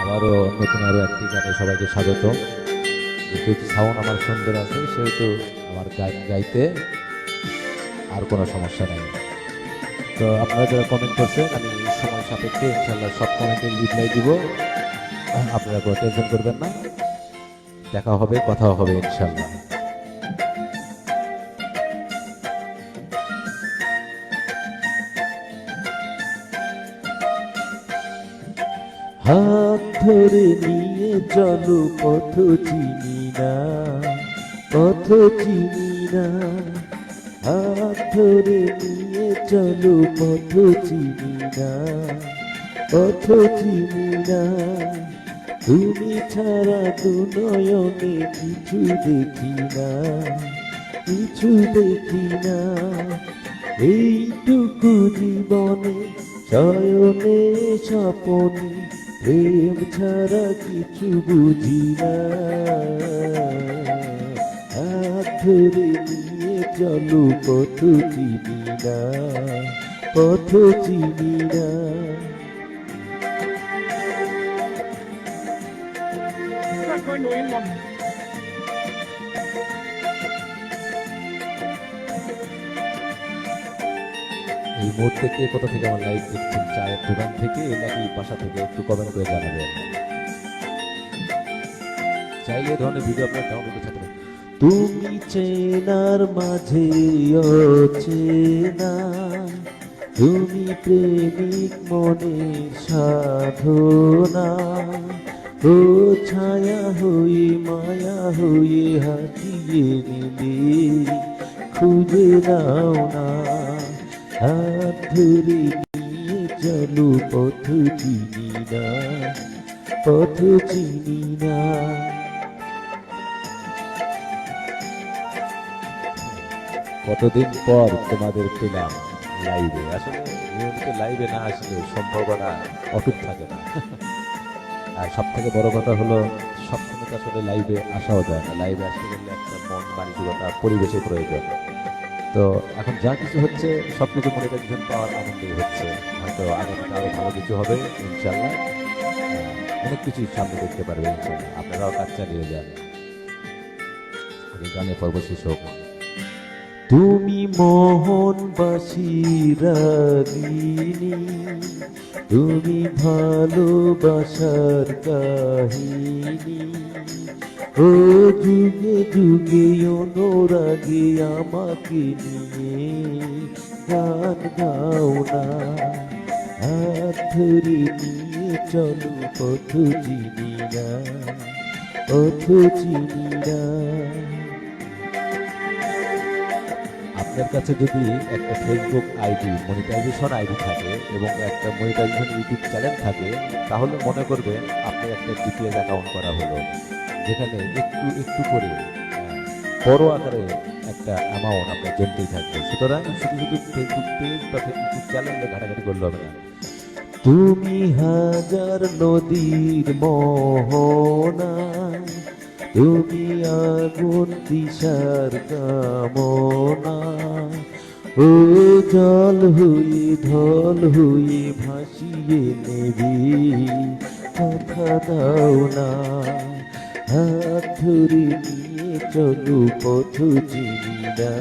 আবারও নতুন আরও একটি গানে সবাইকে স্বাগত। যেহেতু সাউন্ড আমার সুন্দর আছে, সেহেতু আমার গান গাইতে আর কোনো সমস্যা নেই। তো আপনারা যারা কমেন্ট করছেন, আমি সময় সাপেক্ষে ইনশাল্লাহ সব কমেন্টে রিপ্লাই দিব। আপনারা কোনো টেনশন করবেন না। দেখা হবে, কথাও হবে ইনশাল্লাহ হাত ধরে নিয়ে চলো পথ চিনি না, পথ চিনি না। হাত ধরে নিয়ে চলো পথ চিনি না, পথ চিনি না। তুমি ছাড়া দু নয়নে কিছু দেখি না, কিছু দেখি না। এইটুকু জীবনে, শয়নে, স্বপনে প্রেম ছাড়া কিছু বুঝি না ধরে নিয়ে চলো পথ চিনি না, পথ চিনি না Thank you. এই মুহূর্তে কে কোথা থেকে আমার লাইভ দেখছেন চায়ের দোকান থেকে নাকি বাসা থেকে একটু কমেন্ট করে জানাবেন? চাইলে ধরনের ভিডিও আপনার ডাউনলোড করে থাকবেন তুমি চেনার মাঝে অচেনা, তুমি প্রেমিক মনের সাধনা, ও ছায়া হয়ে, মায়া হয়ে হাতিয়ে নিলে খুঁজে নাও না। নিয়ে চলো পথ চিনি না পথ চিনি না কতদিন পর তোমাদের পেলাম লাইভে আসলে নিয়মিত লাইভে না আসলে সম্ভাবনা অটুট থাকে না আর সব থেকে বড় কথা হলো সবসময় তো আসলে লাইভে আসাও যায় না। লাইভে আসতে গেলে একটা মন মানসিকতা পরিবেশের প্রয়োজন। তো এখন যা কিছু হচ্ছে সব কিছু মনিটাইজেশন পাওয়ার আনন্দেই হচ্ছে। হয়তো আগামীতে আরও ভালো কিছু হবে ইনশাল্লাহ অনেক কিছুই সামনে দেখতে পারবে ইনশাল্লাহ আপনারাও কাজ চালিয়ে যান। গানে পর্ব শেষ হোক। তুমি মোহন বাসিরাগিনী তুমি ভালোবাসার কাহিনী। ও যুগে যুগে অনুরাগে আমাকে নিয়ে গান গাও না। হাত নিয়ে চলো পথ চিনি না, পথ চিনি না। আপনার কাছে যদি একটা ফেসবুক আইডি মনিটাইজেশন আইডি থাকে এবং একটা মনিটাইজেশন ইউটিউব চ্যানেল থাকে, তাহলে মনে করবেন আপনি একটা ডিপিএস অ্যাকাউন্ট করা হলো। যেখানে একটু একটু করে বড় আকারে একটা অ্যামাউন্ট আপনার জমতেই থাকবে। সুতরাং শুধু শুধু ফেসবুক পেজ বা ইউটিউব চ্যানেলে ঘাটাঘাটি করলে হবে না। তুমি হাজার নদীর মোহনা, তুমি আগুন দিশার কামনা। ও জল হুই ঢল হুই ভাসিয়ে নেবে, কথা দাও না। হাত ধরে নিয়ে চলো পথ চিনি না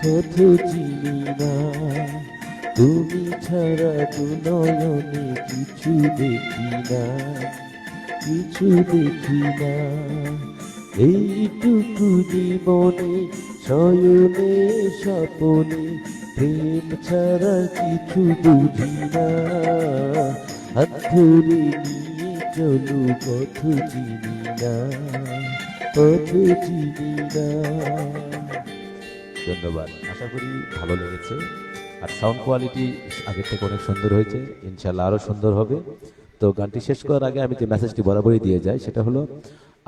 পথ চিনি না তুমি ছাড়া দু নয়নে কিছু দেখি না কিছু দেখি না এইটুকু জীবনে, শয়নে, স্বপনে, প্রেম ছাড়া কিছু বুঝি না হাত ধরে নিয়ে চলো পথ চিনি না পথ চিনি না ধন্যবাদ। আশা করি ভালো লেগেছে। আর সাউন্ড কোয়ালিটি আগের থেকে অনেক সুন্দর হয়েছে। ইনশাল্লাহ আরও সুন্দর হবে। তো গানটি শেষ করার আগে আমি যে মেসেজটি বরাবরই দিয়ে যাই, সেটা হলো,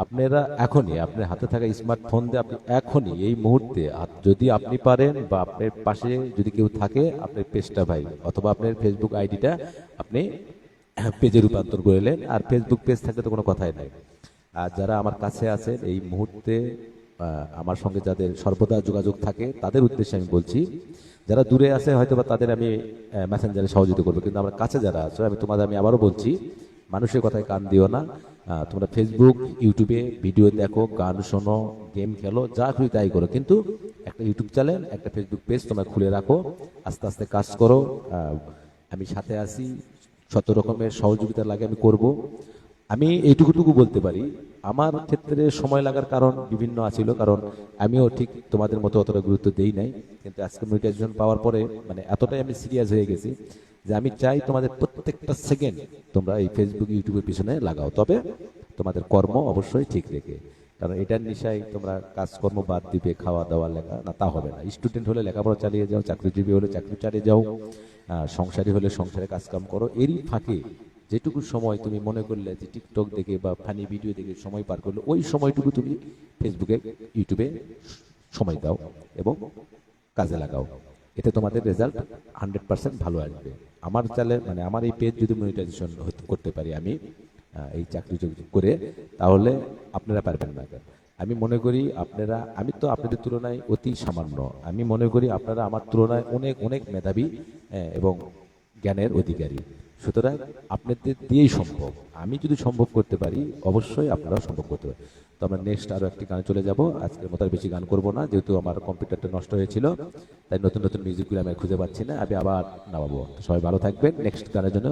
আপনারা এখনই, আপনার হাতে থাকা স্মার্টফোন দিয়ে আপনি এখনই, এই মুহূর্তে যদি আপনি পারেন বা আপনার পাশে যদি কেউ থাকে, আপনার পেজটা ভাই, অথবা আপনার ফেসবুক আইডিটা আপনি পেজে রূপান্তর করে নিলেন আর ফেসবুক পেজ থাকলে তো কোনো কথাই নাই। আর যারা আমার কাছে আছেন, এই মুহূর্তে আমার সঙ্গে যাদের সর্বদা যোগাযোগ থাকে, তাদের উদ্দেশ্যে আমি বলছি, যারা দূরে আছে হয়তো বা তাদের আমি মেসেঞ্জারে সহযোগিতা করব, কিন্তু আমার কাছে যারা আছে, আমি তোমাদের, আমি আবারও বলছি, মানুষের কথায় কান দিও না। তোমরা ফেসবুক ইউটিউবে ভিডিও দেখো, গান শোনো গেম খেলো, যা খুশি তাই করো। কিন্তু একটা ইউটিউব চ্যানেল একটা ফেসবুক পেজ তোমরা খুলে রাখো, আস্তে আস্তে কাজ করো। আমি সাথে আছি শত রকমের সহযোগিতা লাগে, আমি করব। আমি এইটুকুটুকু বলতে পারি। আমার ক্ষেত্রে সময় লাগার কারণ বিভিন্ন আছিল, কারণ আমিও ঠিক তোমাদের মতো অতটা গুরুত্ব দেই নাই। কিন্তু আজকে মনিটাইজেশন পাওয়ার পরে মানে এতটাই আমি সিরিয়াস হয়ে গেছি যে আমি চাই তোমাদের প্রত্যেকটা সেকেন্ড তোমরা এই ফেসবুক ইউটিউবের পিছনে লাগাও। তবে তোমাদের কর্ম অবশ্যই ঠিক রেখে, কারণ এটার নিশায় তোমরা কাজকর্ম বাদ দিবে খাওয়া দাওয়া লেখা, না তা হবে না। স্টুডেন্ট হলে লেখাপড়া চালিয়ে যাও, চাকরিজীবী হলে চাকরি চালিয়ে যাও। সংসারী হলে সংসারে কাজকাম করো। এরই ফাঁকে যেটুকু সময় তুমি মনে করলে যে টিকটক দেখে বা ফানি ভিডিও দেখে সময় পার করলে, ওই সময়টুকু তুমি ফেসবুকে ইউটিউবে সময় দাও এবং কাজে লাগাও। এতে তোমাদের রেজাল্ট হান্ড্রেড পার্সেন্ট ভালো আসবে। আমার চালে মানে আমার এই পেজ যদি মনিটাইজেশন করতে পারি আমি এই চাকরি করে, তাহলে আপনারা পারবেন না। আমি মনে করি আপনারা, আমি তো আপনাদের তুলনায় অতি সামান্য। আমি মনে করি আপনারা আমার তুলনায় অনেক অনেক মেধাবী এবং জ্ঞানের অধিকারী। সুতরাং আপনাদের দিয়েই সম্ভব। আমি যদি সম্ভব করতে পারি, অবশ্যই আপনারাও সম্ভব করতে পারেন। তো আমরা নেক্সট আরও একটি গানে চলে যাব। আজকের মতো আর বেশি গান করব না, যেহেতু আমার কম্পিউটারটা নষ্ট হয়েছিল, তাই নতুন নতুন মিউজিকগুলো আমি খুঁজে পাচ্ছি না, আমি আবার নামাবো। সবাই ভালো থাকবেন। নেক্সট গানের জন্য